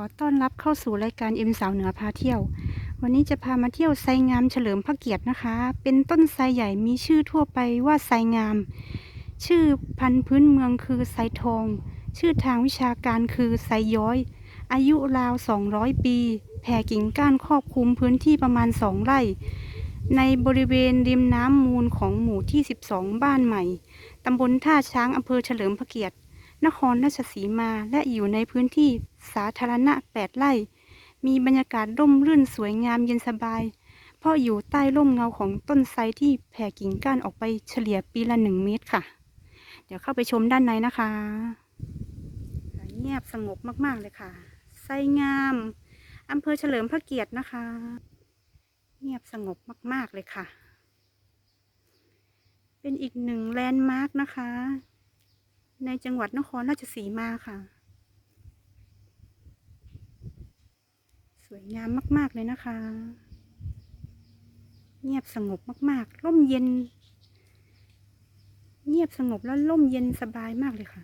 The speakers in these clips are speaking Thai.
อต้อนรับเข้าสู่รายการเอ็มสาวเหนือพาเที่ยว วันนี้จะพามาเที่ยวไซงามเฉลิมพระเกียรตินะคะ เป็นต้นไทรใหญ่มีชื่อทั่วไปว่าไซงาม ชื่อพันธุ์พื้นเมืองคือไซทอง ชื่อทางวิชาการคือไซย้อย อายุราว 200 ปี แผ่กิ่งก้านครอบคลุมพื้นที่ประมาณ 2 ไร่ ในบริเวณริมน้ำมูลของหมู่ที่ 12 บ้านใหม่ตำบลท่าช้างอำเภอเฉลิมพระเกียรติ นครราชสีมาและอยู่ในพื้นที่สาธารณะ 8 ไร่ มีบรรยากาศร่มรื่นสวยงามเย็นสบาย เพราะอยู่ใต้ร่มเงาของต้นไทรที่แผ่กิ่งก้านออกไปเฉลี่ยปีละหนึ่งเมตรค่ะ เดี๋ยวเข้าไปชมด้านในนะคะเงียบสงบมากๆเลยค่ะไซงามอำเภอเฉลิมพระเกียรตินะคะ เงียบสงบมากๆเลยค่ะ เป็นอีกหนึ่งแลนด์มาร์กนะคะ ในจังหวัดนครราชสีมาค่ะ สวยงามมาก ๆ เลยนะคะ เงียบสงบมาก ๆ ร่มเย็น เงียบสงบแล้วร่มเย็นสบายมากเลยค่ะ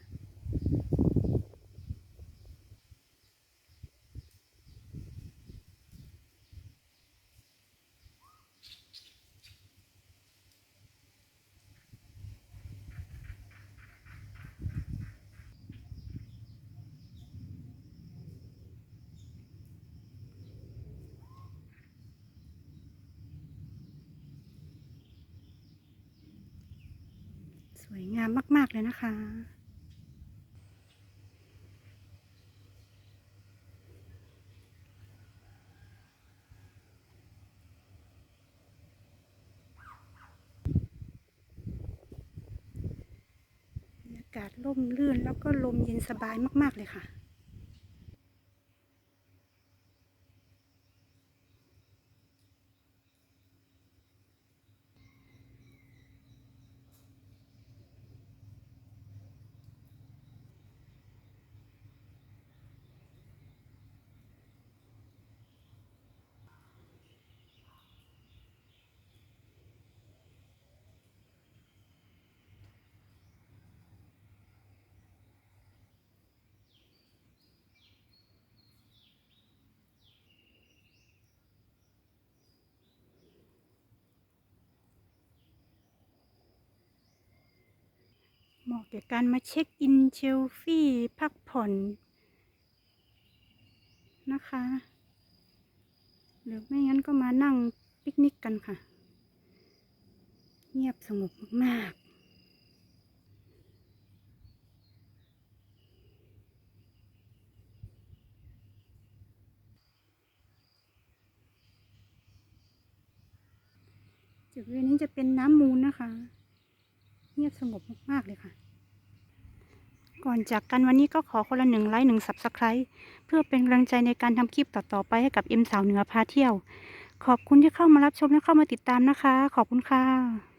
วยงามมาก ๆ เลยนะคะบรรยากาศร่มรื่นแล้วก็ลมเย็นสบายมาก ๆ เลยค่ะ เหมาะแก่การมาเช็คอินเชลฟี่พักผ่อนนะคะ หรือไม่งั้นก็มานั่งปิกนิกกันค่ะ เงียบสงบมากจุดเวนี้จะเป็นน้ำมูลนะคะ เงียบสงบมากๆเลยค่ะ ก่อนจากกันวันนี้ก็ขอคนละหนึ่งไลค์หนึ่งสับสไครต์เพื่อเป็นกำลังใจในการทำคลิปต่อๆไปให้กับเอ็มสาวเหนือพาเที่ยว ขอบคุณที่เข้ามารับชมและเข้ามาติดตามนะคะ ขอบคุณค่ะ